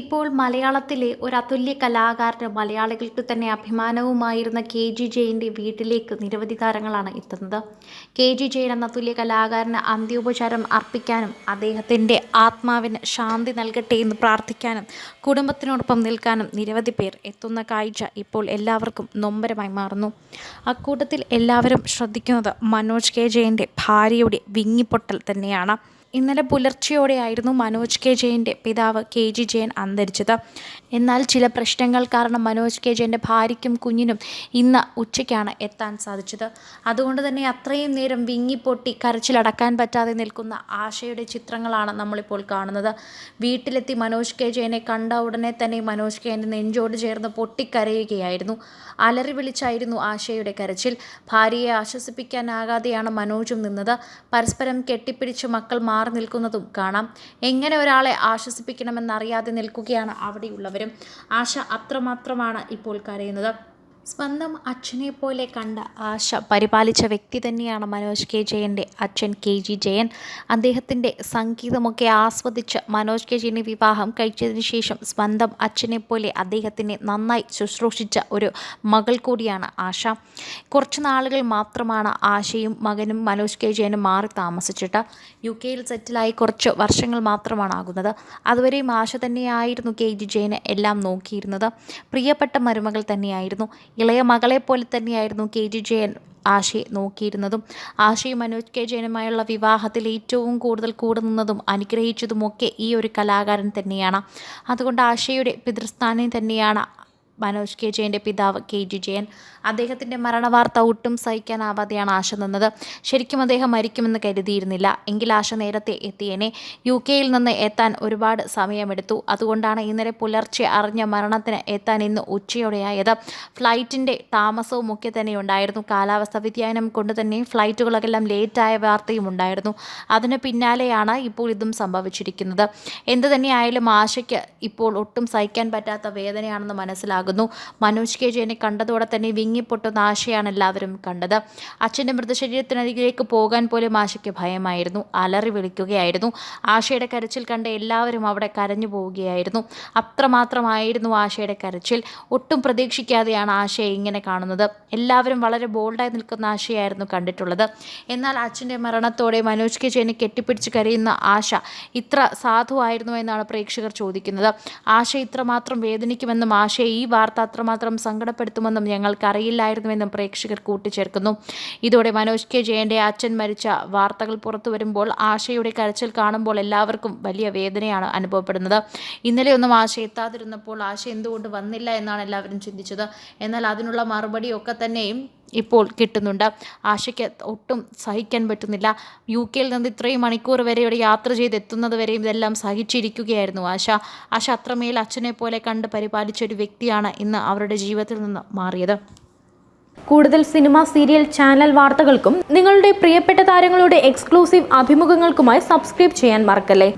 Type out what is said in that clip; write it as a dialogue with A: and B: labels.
A: ഇപ്പോൾ മലയാളത്തിലെ ഒരു അതുല്യ കലാകാരന് മലയാളികൾക്ക് തന്നെ അഭിമാനവുമായിരുന്ന കെ ജി ജയിന്റെ വീട്ടിലേക്ക് നിരവധി താരങ്ങളാണ് എത്തുന്നത്. കെ ജി ജയൻ എന്ന അതുല്യ കലാകാരന് അന്ത്യോപചാരം അർപ്പിക്കാനും അദ്ദേഹത്തിന്റെ ആത്മാവിന് ശാന്തി നൽകട്ടെ എന്ന് പ്രാർത്ഥിക്കാനും കുടുംബത്തിനോടൊപ്പം നിൽക്കാനും നിരവധി പേർ എത്തുന്ന കാഴ്ച ഇപ്പോൾ എല്ലാവർക്കും നൊമ്പരമായി മാറുന്നു. അക്കൂട്ടത്തിൽ എല്ലാവരും ശ്രദ്ധിക്കുന്നത് മനോജ് കെ ജയന്റെ ഭാര്യയുടെ വിങ്ങിപ്പൊട്ടൽ തന്നെയാണ്. ഇന്നലെ പുലർച്ചെയോടെയായിരുന്നു മനോജ് കെ ജയന്റെ പിതാവ് കെ ജി ജയൻ അന്തരിച്ചത്. എന്നാൽ ചില പ്രശ്നങ്ങൾ കാരണം മനോജ് കെ ജയന്റെ ഭാര്യയ്ക്കും കുഞ്ഞിനും ഇന്ന് ഉച്ചയ്ക്കാണ് എത്താൻ സാധിച്ചത്. അതുകൊണ്ട് തന്നെ അത്രയും നേരം വിങ്ങിപ്പൊട്ടി കരച്ചിലടക്കാൻ പറ്റാതെ നിൽക്കുന്ന ആശയുടെ ചിത്രങ്ങളാണ് നമ്മളിപ്പോൾ കാണുന്നത്. വീട്ടിലെത്തി മനോജ് കെ ജയനെ കണ്ട ഉടനെ തന്നെ മനോജ് കെ എന്റെ നെഞ്ചോട് ചേർന്ന് പൊട്ടിക്കരയുകയായിരുന്നു. അലറി വിളിച്ചായിരുന്നു ആശയുടെ കരച്ചിൽ. ഭാര്യയെ ആശ്വസിപ്പിക്കാനാകാതെയാണ് മനോജും നിന്നത്. പരസ്പരം കെട്ടിപ്പിടിച്ച് മക്കൾ മാറി നിൽക്കുന്നതും കാണാം. എങ്ങനെ ഒരാളെ ആശ്വസിപ്പിക്കണമെന്നറിയാതെ നിൽക്കുകയാണ് അവിടെയുള്ളവരും. ആശ അത്രമാത്രമാണ് ഇപ്പോൾ കരയുന്നത്. സ്വന്തം അച്ഛനെ പോലെ കണ്ട ആശ പരിപാലിച്ച വ്യക്തി തന്നെയാണ് മനോജ് കെ ജയന്റെ അച്ഛൻ കെ ജി ജയൻ. അദ്ദേഹത്തിന്റെ സംഗീതമൊക്കെ ആസ്വദിച്ച് മനോജ് കെ ജയനെ വിവാഹം കഴിച്ചതിന് ശേഷം സ്വന്തം അച്ഛനെ പോലെ അദ്ദേഹത്തിനെ നന്നായി ശുശ്രൂഷിച്ച ഒരു മകൾ കൂടിയാണ് ആശ. കുറച്ച് നാളുകൾ മാത്രമാണ് ആശയും മകനും മനോജ് കെ ജയനും മാറി താമസിച്ചിട്ട്. യു കെയിൽ സെറ്റിലായി കുറച്ച് വർഷങ്ങൾ മാത്രമാണ് ആകുന്നത്. അതുവരെയും ആശ തന്നെയായിരുന്നു കെ ജി ജയന് എല്ലാം നോക്കിയിരുന്നത്. പ്രിയപ്പെട്ട മരുമകൾ തന്നെയായിരുന്നു. ഇളയ മകളെ പോലെ തന്നെയായിരുന്നു കെ ജി ജയൻ ആശയെ നോക്കിയിരുന്നതും. ആശയും മനോജ് കെ ജയനുമായുള്ള വിവാഹത്തിൽ ഏറ്റവും കൂടുതൽ കൂടെ നിന്നതും അനുഗ്രഹിച്ചതുമൊക്കെ ഈ ഒരു കലാകാരൻ തന്നെയാണ്. അതുകൊണ്ട് ആശയുടെ പിതൃസ്ഥാനം തന്നെയാണ് മനോജ് കെ ജയന്റെ പിതാവ് കെ ജി ജയൻ. അദ്ദേഹത്തിന്റെ മരണവാർത്ത ഒട്ടും സഹിക്കാനാവാതെയാണ് ആശ നിന്നത്. ശരിക്കും അദ്ദേഹം മരിക്കുമെന്ന് കരുതിയിരുന്നില്ല. എങ്കിൽ ആശ നേരത്തെ എത്തിയേനെ. യു കെയിൽ നിന്ന് എത്താൻ ഒരുപാട് സമയമെടുത്തു. അതുകൊണ്ടാണ് ഇന്നലെ പുലർച്ചെ അറിഞ്ഞ മരണത്തിന് എത്താൻ ഇന്ന് ഉച്ചയോടെയായത്. ഫ്ലൈറ്റിന്റെ താമസവും ഒക്കെ തന്നെ ഉണ്ടായിരുന്നു കാലാവസ്ഥ വ്യതിയാനം കൊണ്ട് തന്നെ ഫ്ലൈറ്റുകളെല്ലാം ലേറ്റായ വാർത്തയും ഉണ്ടായിരുന്നു. അതിന് പിന്നാലെയാണ് ഇപ്പോൾ ഇതും സംഭവിച്ചിരിക്കുന്നത്. എന്തു തന്നെയായാലും ആശയ്ക്ക് ഇപ്പോൾ ഒട്ടും സഹിക്കാൻ പറ്റാത്ത വേദനയാണെന്ന് മനസ്സിലാകുന്നു മനോജ് കെ ജയനെ കണ്ടതോടെ തന്നെ വിങ്ങിപ്പൊട്ടുന്ന ആശയാണ് എല്ലാവരും കണ്ടത്. അച്ഛന്റെ മൃതശരീരത്തിനരികിലേക്ക് പോകാൻ പോലും ആശയ്ക്ക് ഭയമായിരുന്നു. അലറി വിളിക്കുകയായിരുന്നു. ആശയുടെ കരച്ചിൽ കണ്ട എല്ലാവരും അവിടെ കരഞ്ഞു പോവുകയായിരുന്നു. അത്രമാത്രമായിരുന്നു ആശയുടെ കരച്ചിൽ. ഒട്ടും പ്രതീക്ഷിക്കാതെയാണ് ആശയെ ഇങ്ങനെ കാണുന്നത്. എല്ലാവരും വളരെ ബോൾഡായി നിൽക്കുന്ന ആശയായിരുന്നു കണ്ടിട്ടുള്ളത്. എന്നാൽ അച്ഛന്റെ മരണത്തോടെ മനോജ് കെ ജയനെ കെട്ടിപ്പിടിച്ച് കരയുന്ന ആശ ഇത്ര സാധുവായിരുന്നു എന്നാണ് പ്രേക്ഷകർ ചോദിക്കുന്നത്. ആശ ഇത്രമാത്രം വേദനിക്കുമെന്നും ആശയെ ഈ വാർത്ത അത്രമാത്രം സങ്കടപ്പെടുത്തുമെന്നും ഞങ്ങൾക്കറിയില്ലായിരുന്നുവെന്നും പ്രേക്ഷകർ കൂട്ടിച്ചേർക്കുന്നു. ഇതോടെ മനോജ് കെ ജയന്റെ അച്ഛൻ മരിച്ച വാർത്തകൾ പുറത്തു വരുമ്പോൾ ആശയുടെ കരച്ചിൽ കാണുമ്പോൾ എല്ലാവർക്കും വലിയ വേദനയാണ് അനുഭവപ്പെടുന്നത്. ഇന്നലെയൊന്നും ആശ എത്താതിരുന്നപ്പോൾ ആശ എന്തുകൊണ്ട് വന്നില്ല എന്നാണ് എല്ലാവരും ചിന്തിച്ചത്. എന്നാൽ അതിനുള്ള മറുപടിയൊക്കെ തന്നെയും ഇപ്പോൾ കിട്ടുന്നുണ്ട്. ആശയ്ക്ക് ഒട്ടും സഹിക്കാൻ പറ്റുന്നില്ല. യു കെയിൽ നിന്ന് ഇത്രയും മണിക്കൂർ വരെ ഇവിടെ യാത്ര ചെയ്ത് എത്തുന്നത് വരെയും ഇതെല്ലാം സഹിച്ചിരിക്കുകയായിരുന്നു ആശ. ആശ അത്രമേൽ അച്ഛനെ പോലെ കണ്ട് പരിപാലിച്ച ഒരു വ്യക്തിയാണ് ഇന്ന് അവരുടെ ജീവിതത്തിൽ നിന്ന് മാറിയത്.
B: കൂടുതൽ സിനിമ സീരിയൽ ചാനൽ വാർത്തകൾക്കും നിങ്ങളുടെ പ്രിയപ്പെട്ട താരങ്ങളുടെ എക്സ്ക്ലൂസീവ് അഭിമുഖങ്ങൾക്കുമായി സബ്സ്ക്രൈബ് ചെയ്യാൻ മറക്കല്ലേ?